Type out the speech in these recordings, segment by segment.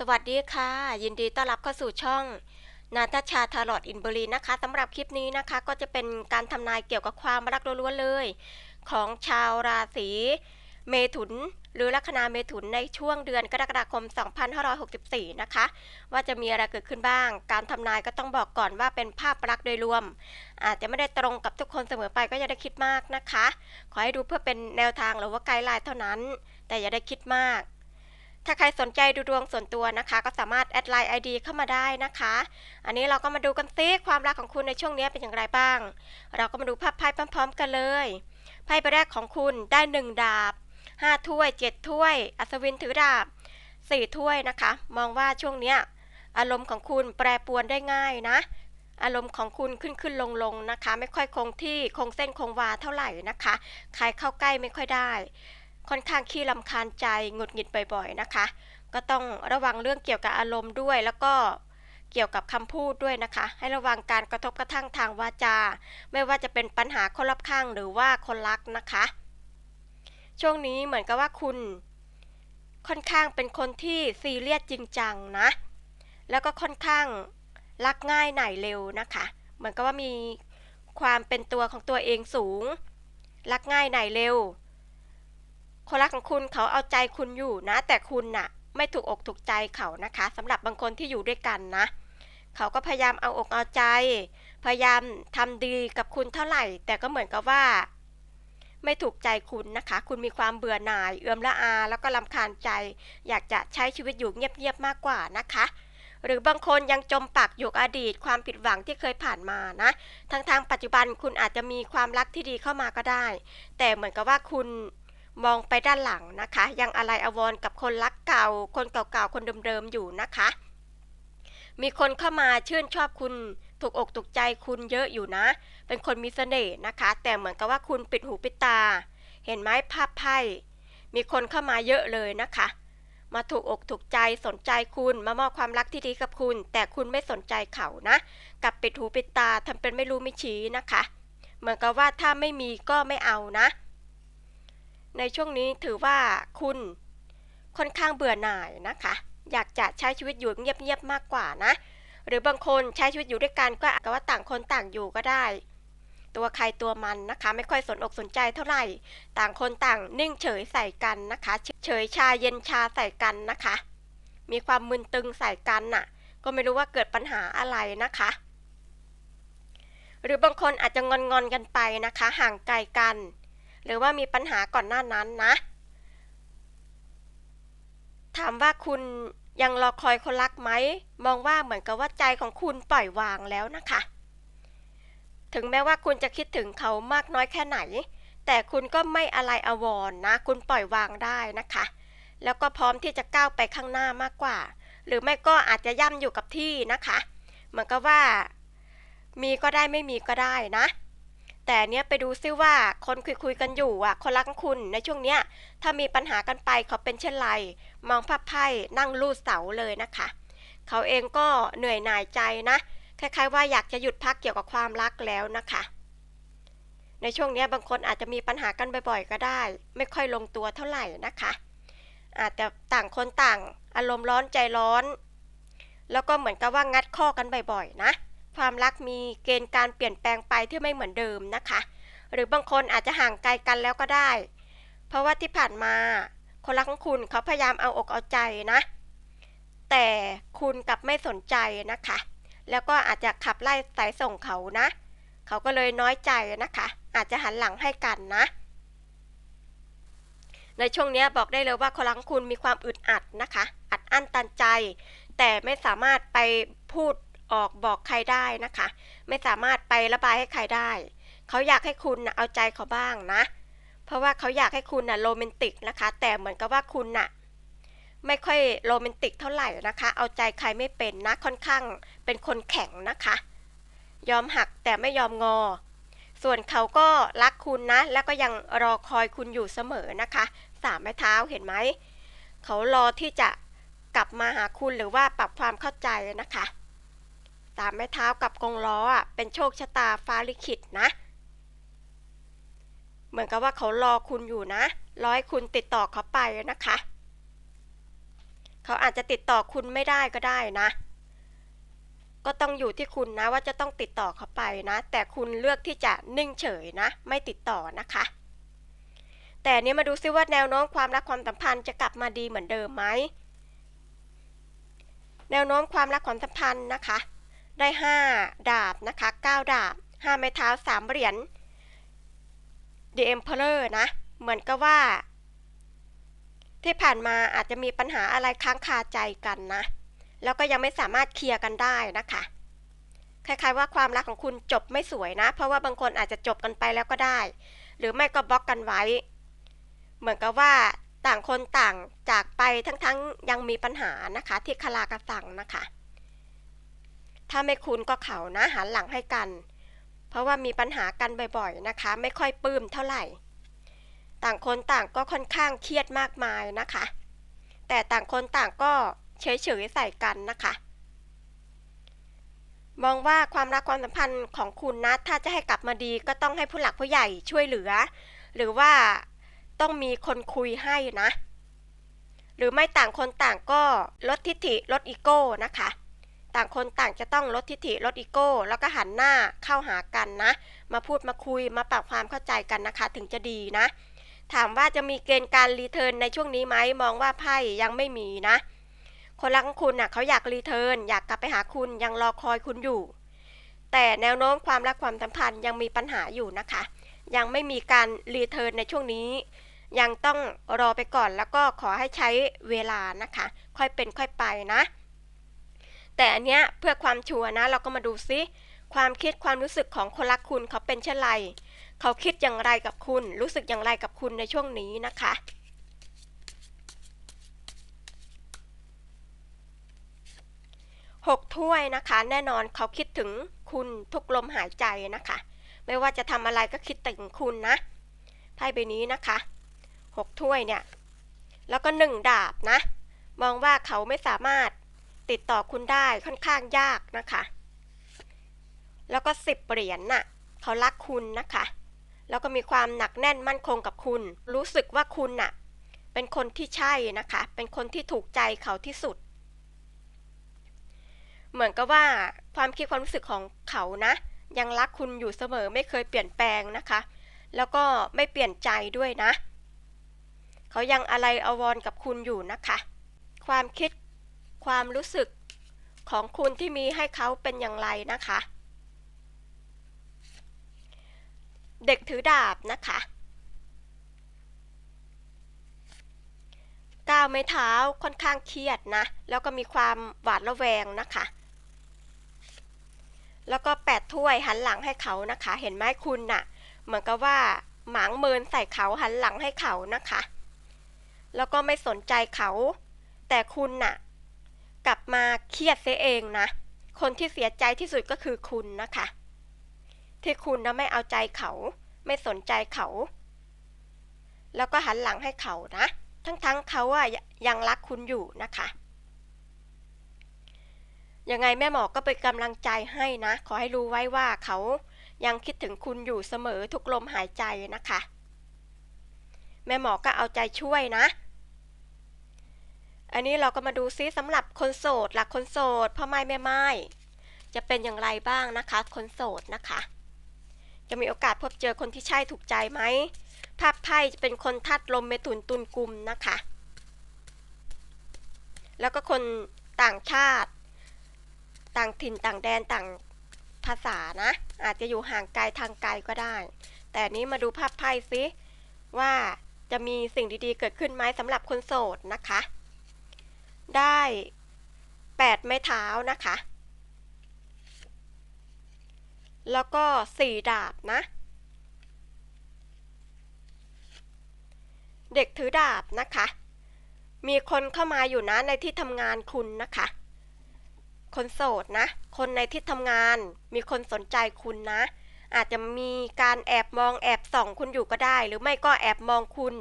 สวัสดีค่ะ ยินดีต้อนรับเข้าสู่ช่องนาตาชาทารอดอินบรีนะคะสำหรับคลิปนี้นะคะก็จะเป็นการทำนายเกี่ยวกับความรักล้วนๆเลย ของชาวราศีเมถุน หรือลัคนาเมถุนในช่วงเดือนกรกฎาคม 2564 นะคะ ว่าจะมีอะไรเกิดขึ้นบ้าง การทำนายก็ต้องบอกก่อนว่าเป็นภาพลักษณ์โดยรวม อาจจะไม่ได้ตรงกับทุกคนเสมอไปก็อย่าได้คิดมากนะคะ ขอให้ดูเพื่อเป็นแนวทางหรือว่าไกด์ไลน์เท่านั้น แต่อย่าได้คิดมาก ถ้าใครสนใจดูดวงส่วนตัวนะคะ ก็สามารถแอดไลน์ ID เข้ามาได้นะคะ อันนี้เราก็มาดูกันซิความรักของคุณในช่วงนี้เป็นอย่างไรบ้าง เราก็มาดูภาพไพ่พร้อมๆกันเลยไพ่ใบแรกของคุณได้หนึ่งดาบห้าถ้วยเจ็ดถ้วย อัศวินถือดาบสี่ถ้วยนะคะ มองว่าช่วงเนี้ยอารมณ์ของคุณแปรปรวนได้ง่ายนะ อารมณ์ของคุณขึ้นขึ้นลงลงๆนะคะ ไม่ค่อยคงที่คงเส้นคงวาเท่าไหร่นะคะ ใครเข้าใกล้ไม่ค่อยได้ ค่อนข้างขี้ลำคาญใจหงุดหงิดบ่อยๆนะคะ ก็ต้องระวังเรื่องเกี่ยวกับอารมณ์ด้วย แล้วก็เกี่ยวกับคำพูดด้วยนะคะ ให้ระวังการกระทบกระทั่งทางวาจา ไม่ว่าจะเป็นปัญหาคนรอบข้างหรือว่าคนรักนะคะ ช่วงนี้เหมือนกับว่าคุณค่อนข้างเป็นคนที่ซีเรียสจริงจังนะ แล้วก็ค่อนข้างรักง่ายหน่ายเร็วนะคะ เหมือนกับว่ามีความเป็นตัวของตัวเองสูง รักง่ายหน่ายเร็ว คนรักของคุณเขาเอาใจคุณอยู่นะ แต่คุณน่ะ ไม่ถูกอกถูกใจเขานะคะสำหรับบางคนที่อยู่ด้วยกันนะ เขาก็พยายามเอาอกเอาใจ พยายามทำดีกับคุณเท่าไหร่ แต่ก็เหมือนกับว่า ไม่ถูกใจคุณนะคะ คุณมีความเบื่อหน่าย เอื่อมละอา แล้วก็ลำคาญใจ อยากจะใช้ชีวิตอยู่เงียบๆมากกว่านะคะหรือบางคนยังจมปักอยู่กับอดีตความผิดหวังที่เคยผ่านมานะทั้งทางปัจจุบันคุณอาจจะมีความรักที่ดีเข้ามาก็ได้ แต่เหมือนกับว่าคุณ มองไปด้านหลังนะคะ ยังอะไรอวรกับคนรักเก่า คนเก่าๆ คนเดิมๆ อยู่นะคะ มีคนเข้ามาชื่นชอบคุณ ถูกอกถูกใจคุณเยอะอยู่นะ เป็นคนมีเสน่ห์นะคะ แต่เหมือนกับว่าคุณปิดหูปิดตา เห็นไหมภาพไพ่ มีคนเข้ามาเยอะเลยนะคะ มาถูกอกถูกใจสนใจคุณ มามอบความรักที่ดีกับคุณ แต่คุณไม่สนใจเขานะ กับปิดหูปิดตาทำเป็นไม่รู้ไม่ชี้นะคะ เหมือนกับว่าถ้าไม่มีก็ไม่เอานะ ในช่วงนี้ถือว่าคุณค่อนข้างเบื่อหน่ายนะคะ อยากจะใช้ชีวิตอยู่เงียบๆมากกว่านะ หรือบางคนใช้ชีวิตอยู่ด้วยกันก็อาจจะว่าต่างคนต่างอยู่ก็ได้ ตัวใครตัวมันนะคะ ไม่ค่อยสนอกสนใจเท่าไหร่ ต่างคนต่างนิ่งเฉยใส่กันนะคะ เฉยชาเย็นชาใส่กันนะคะ มีความมึนตึงใส่กันน่ะ ก็ไม่รู้ว่าเกิดปัญหาอะไรนะคะ หรือบางคนอาจจะงอนงอนๆกันไปนะคะ ห่างไกลกัน หรือว่ามีปัญหาก่อนหน้านั้นนะ ถามว่าคุณยังรอคอยคนรักไหม มองว่าเหมือนกับว่าใจของคุณปล่อยวางแล้วนะคะ ถึงแม้ว่าคุณจะคิดถึงเขามากน้อยแค่ไหน แต่คุณก็ไม่อะไรอวรนะคุณปล่อยวางได้นะคะ แล้วก็พร้อมที่จะก้าวไปข้างหน้ามากกว่า หรือไม่ก็อาจจะย่ำอยู่กับที่นะคะ เหมือนกับว่า มีก็ได้ไม่มีก็ได้นะ แต่เนี้ยไปดูซิว่าคนคุยคุยกันอยู่อะคนรักคุณในช่วงเนี้ยถ้ามีปัญหากันไปเขาเป็นเช่นไร มองภาพไพ่นั่งลูดเสาเลยนะคะ เขาเองก็เหนื่อยหน่ายใจนะคล้ายๆว่าอยากจะหยุดพักเกี่ยวกับความรักแล้วนะคะ ในช่วงเนี้ยบางคนอาจจะมีปัญหากันบ่อยๆ ก็ได้ ไม่ค่อยลงตัวเท่าไหร่นะคะ อาจจะต่างคนต่าง อารมณ์ร้อนใจร้อน แล้วก็เหมือนกับว่างัดข้อกันบ่อยๆ นะ ความรักมีเกณฑ์การเปลี่ยนแปลงไปที่ไม่เหมือนเดิมนะคะ หรือบางคนอาจจะห่างไกลกันแล้วก็ได้ เพราะว่าที่ผ่านมาคนรักของคุณเขาพยายามเอาอกเอาใจนะ แต่คุณกลับไม่สนใจนะคะ แล้วก็อาจจะขับไล่สายส่งเขานะ เขาก็เลยน้อยใจนะคะ อาจจะหันหลังให้กันนะ ในช่วงนี้บอกได้เลยว่าคนรักคุณมีความอึดอัดนะคะ อัดอั้นตันใจ แต่ไม่สามารถไปพูด ออกบอกใครได้นะคะ ไม่สามารถไประบายให้ใครได้ เขาอยากให้คุณนะเอาใจเขาบ้างนะ เพราะว่าเขาอยากให้คุณนะโรแมนติกนะคะ แต่เหมือนกับว่าคุณน่ะไม่ค่อยโรแมนติกเท่าไหร่นะคะ เอาใจใครไม่เป็นนะ ค่อนข้างเป็นคนแข็งนะคะ ยอมหักแต่ไม่ยอมงอ ส่วนเขาก็รักคุณนะ แล้วก็ยังรอคอยคุณอยู่เสมอนะคะ สามไม้เท้าเห็นไหม เขารอที่จะกลับมาหาคุณหรือว่าปรับความเข้าใจนะคะ สามไม้เท้ากับกงล้ออะเป็นโชคชะตาฟ้าลิขิตนะ เหมือนกับว่าเขารอคุณอยู่นะ ร้อให้คุณติดต่อเขาไปนะคะ เขาอาจจะติดต่อคุณไม่ได้ก็ได้นะ ก็ต้องอยู่ที่คุณนะว่าจะต้องติดต่อเขาไปนะ แต่คุณเลือกที่จะนิ่งเฉยนะ ไม่ติดต่อนะคะ แต่เนี้มาดูซิว่าแนวโน้มความรักความสัมพันธ์จะกลับมาดีเหมือนเดิมไหมแนวโน้มความรักความสัมพันธ์นะคะ ได้ 5 ดาบนะคะ 9 ดาบ 5 ไม้เท้า 3 เหรียญ The Emperor นะ เหมือนกับว่า ที่ผ่านมาอาจจะมีปัญหาอะไรค้างคาใจกันนะ แล้วก็ยังไม่สามารถเคลียร์กันได้นะคะ คล้ายๆว่าความรักของคุณจบไม่สวยนะ เพราะว่าบางคนอาจจะจบกันไปแล้วก็ได้ หรือไม่ก็บล็อกกันไว้ เหมือนกับว่าต่างคนต่างจากไปทั้งๆยังมีปัญหานะคะ ที่คลากระสังนะคะ ถ้าไม่คุณก็เขานะหันหลังให้กัน เพราะว่ามีปัญหากันบ่อยๆนะคะ ไม่ค่อยปลื้มเท่าไหร่ ต่างคนต่างก็ค่อนข้างเครียดมากมายนะคะ แต่ต่างคนต่างก็เฉยๆใส่กันนะคะ มองว่าความรักความสัมพันธ์ของคุณนะถ้าจะให้กลับมาดีก็ต้องให้ผู้หลักผู้ใหญ่ช่วยเหลือ หรือว่าต้องมีคนคุยให้นะ หรือไม่ต่างคนต่างก็ลดทิฐิลดอีโก้นะคะ ต่างคนต่างจะต้องลดทิฐิลดอีโก้ แล้วก็หันหน้าเข้าหากันนะ มาพูดมาคุยมาปรับความเข้าใจกันนะคะ ถึงจะดีนะ ถามว่าจะมีเกณฑ์การรีเทิร์นในช่วงนี้ไหมมองว่าไพ่ยังไม่มีนะ คนรักคุณน่ะเขาอยากรีเทิร์นอยากกลับไปหาคุณยังรอคอยคุณอยู่ แต่แนวโน้มความรักความสัมพันธ์ยังมีปัญหาอยู่นะคะ ยังไม่มีการรีเทิร์นในช่วงนี้ยังต้องรอไปก่อนแล้วก็ขอให้ใช้เวลานะคะ ค่อยเป็นค่อยไปนะ แต่อันเนี้ยเพื่อความชัวร์นะ เราก็มาดูซิความคิดความรู้สึกของคนรักคุณเขาเป็นเช่นไร เขาคิดอย่างไรกับคุณ รู้สึกอย่างไรกับคุณในช่วงนี้นะคะหกถ้วยนะคะ แน่นอนเขาคิดถึงคุณทุกลมหายใจนะคะ ไม่ว่าจะทำอะไรก็คิดถึงคุณนะไพ่ใบนี้นะคะหกถ้วยเนี่ย แล้วก็หนึ่งดาบนะ มองว่าเขาไม่สามารถ ติดต่อคุณได้ค่อนข้างยากนะคะ แล้วก็สิบเหรียญน่ะเขารักคุณนะคะ แล้วก็มีความหนักแน่นมั่นคงกับคุณ รู้สึกว่าคุณน่ะ เป็นคนที่ใช่นะคะ เป็นคนที่ถูกใจเขาที่สุด เหมือนกับว่าความคิดความรู้สึกของเขานะ ยังรักคุณอยู่เสมอไม่เคยเปลี่ยนแปลงนะคะ แล้วก็ไม่เปลี่ยนใจด้วยนะ เขายังอะไรอาวรกับคุณอยู่นะคะ ความคิด ความรู้สึกของคุณที่มีให้เขาเป็นอย่างไรนะคะ เด็กถือดาบนะคะก้าวไม้เท้าค่อนข้างเครียดนะ แล้วก็มีความหวาดระแวงนะคะ แล้วก็แปดถ้วยหันหลังให้เขานะคะ เห็นไหมคุณน่ะ เหมือนกับว่าหมางเมินใส่เขาหันหลังให้เขานะคะ แล้วก็ไม่สนใจเขา แต่คุณน่ะ กลับมาเครียดเสียเองนะ คนที่เสียใจที่สุดก็คือคุณนะคะ ที่คุณนะไม่เอาใจเขา ไม่สนใจเขา แล้วก็หันหลังให้เขานะ ทั้งๆเขาอะยังรักคุณอยู่นะคะยังไงแม่หมอก็เป็นกำลังใจให้นะ ขอให้รู้ไว้ว่าเขายังคิดถึงคุณอยู่เสมอทุกลมหายใจนะคะ แม่หมอก็เอาใจช่วยนะ อันนี้เราก็มาดูซิสำหรับคนโสด หลักคนโสดพ่อไม้แม่ไม้จะเป็นอย่างไรบ้างนะคะ คนโสดนะคะ จะมีโอกาสพบเจอคนที่ใช่ถูกใจไหมภาพไพ่จะเป็นคนทัดลมเมตุนตุนกลุ่มนะคะ แล้วก็คนต่างชาติ ต่างถิ่นต่างแดนต่างภาษานะ อาจจะอยู่ห่างไกลทางไกลก็ได้ แต่นี้มาดูภาพไพ่ซิว่าจะมีสิ่งดีๆเกิดขึ้นไหมสำหรับคนโสดนะคะ ได้แปดไม้เท้านะคะ แล้วก็สี่ดาบนะ เด็กถือดาบนะคะ มีคนเข้ามาอยู่นะในที่ทำงานคุณนะคะ คนโสดนะ คนในที่ทำงานมีคนสนใจคุณนะ อาจจะมีการแอบมองแอบส่องคุณอยู่ก็ได้ หรือไม่ก็แอบมองคุณ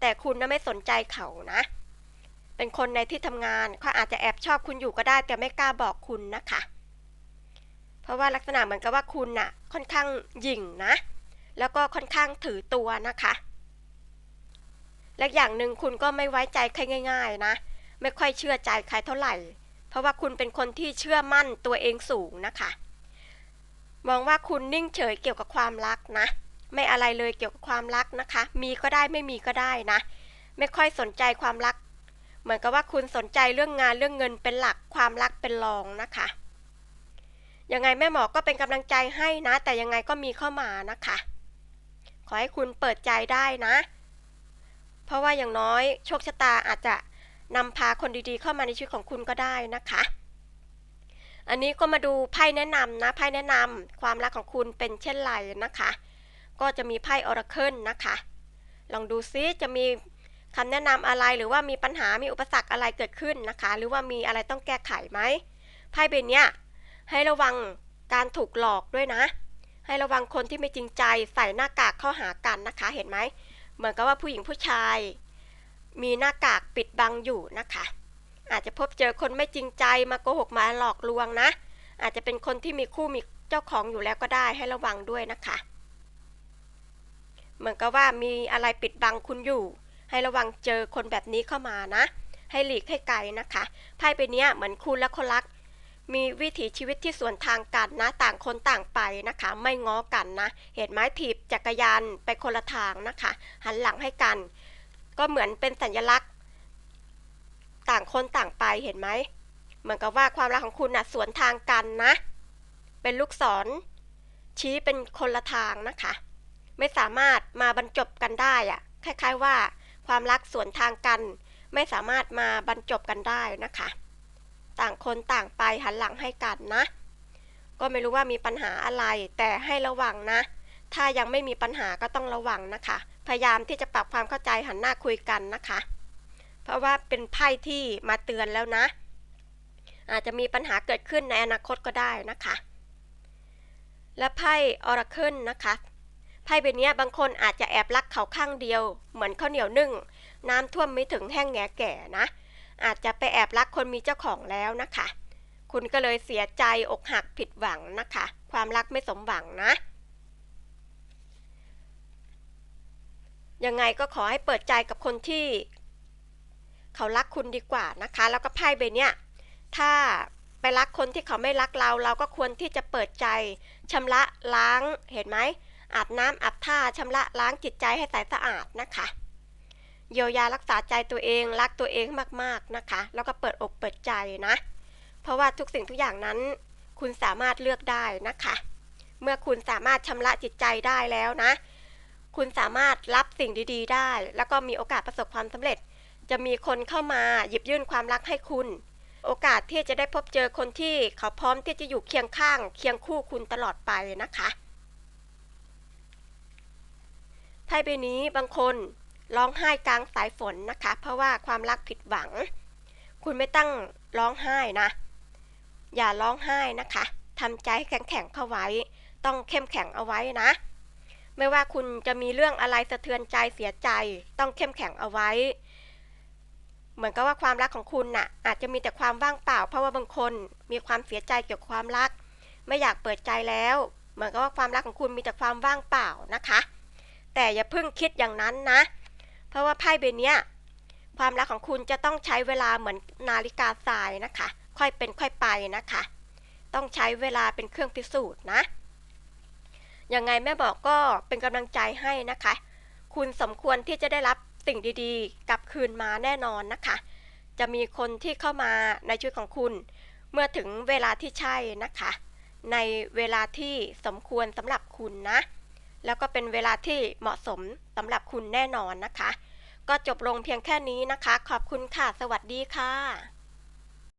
แต่คุณนะไม่สนใจเขานะ เป็นคนในที่ทำงานเขาอาจจะแอบชอบคุณอยู่ก็ได้ แต่ไม่กล้าบอกคุณนะคะ เพราะว่าลักษณะเหมือนกับว่าคุณน่ะ ค่อนข้างหยิ่งนะ แล้วก็ค่อนข้างถือตัวนะคะ และอย่างหนึ่งคุณก็ไม่ไว้ใจใครง่าย ๆนะ ไม่ค่อยเชื่อใจใครเท่าไหร่ เพราะว่าคุณเป็นคนที่เชื่อมั่นตัวเองสูงนะคะ มองว่าคุณนิ่งเฉยเกี่ยวกับความรักนะ ไม่อะไรเลยเกี่ยวกับความรักนะคะ มีก็ได้ไม่มีก็ได้นะ ไม่ค่อยสนใจความรัก เหมือนกับว่าคุณสนใจเรื่องงานเรื่องเงินเป็นหลักความรักเป็นรองนะคะยังไงแม่หมอก็เป็นกำลังใจให้นะ แต่ยังไงก็มีเข้ามานะคะ ขอให้คุณเปิดใจได้นะ เพราะว่าอย่างน้อยโชคชะตาอาจจะนำพาคนดีๆ เข้ามาในชีวิตของคุณก็ได้นะคะ อันนี้ก็มาดูไพ่แนะนำนะไพ่แนะนำความรักของคุณเป็นเช่นไรนะคะ ก็จะมีไพ่ออราเคิลนะคะ ลองดูซิจะมี คำแนะนำอะไรหรือว่ามีปัญหามีอุปสรรคอะไรเกิดขึ้นนะคะ หรือว่ามีอะไรต้องแก้ไขไหมไพ่ใบเนี้ยให้ระวังการถูกหลอกด้วยนะ ให้ระวังคนที่ไม่จริงใจใส่หน้ากากเข้าหากันนะคะ เห็นไหมเหมือนกับว่าผู้หญิงผู้ชาย มีหน้ากากปิดบังอยู่นะคะ อาจจะพบเจอคนไม่จริงใจมาโกหกมาหลอกลวงนะ อาจจะเป็นคนที่มีคู่มีเจ้าของอยู่แล้วก็ได้ให้ระวังด้วยนะคะ เหมือนกับว่ามีอะไรปิดบังคุณอยู่ ให้ระวังเจอคนแบบนี้เข้ามานะ ให้หลีกให้ไกลนะคะ ไพ่ใบเนี้ยเหมือนคุณและคนรัก มีวิถีชีวิตที่สวนทางกันนะ ต่างคนต่างไปนะคะ ไม่ง้อกันนะ เห็นไหมถีบจักรยานไปคนละทางนะคะ หันหลังให้กัน ก็เหมือนเป็นสัญลักษณ์ ต่างคนต่างไปเห็นไหม เหมือนกับว่าความรักของคุณนะ่ะสวนทางกันนะ เป็นลูกศรชี้เป็นคนละทางนะคะ ไม่สามารถมาบรรจบกันได้อะคล้ายๆว่า ความรักสวนทางกัน ไม่สามารถมาบรรจบกันได้นะคะ ต่างคนต่างไปหันหลังให้กันนะ ก็ไม่รู้ว่ามีปัญหาอะไร แต่ให้ระวังนะ ถ้ายังไม่มีปัญหาก็ต้องระวังนะคะ พยายามที่จะปรับความเข้าใจหันหน้าคุยกันนะคะ เพราะว่าเป็นไพ่ที่มาเตือนแล้วนะ อาจจะมีปัญหาเกิดขึ้นในอนาคตก็ได้นะคะ และไพ่ออราเคิลนะคะ ไพ่ใบนี้บางคนอาจจะแอบรักเขาข้างเดียว เหมือนข้าวเหนียวนึ่ง น้ำท่วมไม่ถึงแห้งแงแก่นะ อาจจะไปแอบรักคนมีเจ้าของแล้วนะคะ คุณก็เลยเสียใจอกหักผิดหวังนะคะ ความรักไม่สมหวังนะ ยังไงก็ขอให้เปิดใจกับคนที่ เขารักคุณดีกว่านะคะ แล้วก็ไพ่ใบเนี้ยถ้าไปรักคนที่เขาไม่รักเรา เราก็ควรที่จะเปิดใจชำระล้างเห็นไหม อาบน้ำอาบท่าชำระล้างจิตใจให้ใสสะอาดนะคะ เยียวยารักษาใจตัวเองรักตัวเองมากๆนะคะ แล้วก็เปิดอกเปิดใจนะ เพราะว่าทุกสิ่งทุกอย่างนั้น คุณสามารถเลือกได้นะคะ เมื่อคุณสามารถชำระจิตใจได้แล้วนะ คุณสามารถรับสิ่งดีๆ ได้ แล้วก็มีโอกาสประสบความสำเร็จ จะมีคนเข้ามาหยิบยื่นความรักให้คุณโอกาสที่จะได้พบเจอคนที่เขาพร้อมที่จะอยู่เคียงข้าง เคียงคู่คุณตลอดไปนะคะ ไพ่ใบนี้บางคนร้องไห้กลางสายฝนนะคะ เพราะว่าความรักผิดหวัง คุณไม่ตั้งร้องไห้นะ อย่าร้องไห้นะคะทำใจแข็งแข็งเข้าไว้ ต้องเข้มแข็งเอาไว้นะ ไม่ว่าคุณจะมีเรื่องอะไรสะเทือนใจเสียใจ ต้องเข้มแข็งเอาไว้ เหมือนกับว่าความรักของคุณน่ะ อาจจะมีแต่ความว่างเปล่า เพราะว่าบางคนมีความเสียใจเกี่ยวกับความรัก ไม่อยากเปิดใจแล้ว เหมือนกับว่าความรักของคุณมีแต่ความว่างเปล่านะคะ แต่อย่าเพิ่งคิดอย่างนั้นนะ เพราะว่าไพ่ใบนี้ความรักของคุณจะต้องใช้เวลาเหมือนนาฬิกาทรายนะคะ ค่อยเป็นค่อยไปนะคะ ต้องใช้เวลาเป็นเครื่องพิสูจน์นะยังไงแม่บอกก็เป็นกำลังใจให้นะคะ คุณสมควรที่จะได้รับสิ่งดีๆ กลับคืนมาแน่นอนนะคะ จะมีคนที่เข้ามาในชีวิตของคุณ เมื่อถึงเวลาที่ใช่นะคะ ในเวลาที่สมควรสำหรับคุณนะ แล้วก็เป็นเวลาที่เหมาะสมสำหรับคุณแน่นอนนะคะ ก็จบลงเพียงแค่นี้นะคะ ขอบคุณค่ะ สวัสดีค่ะ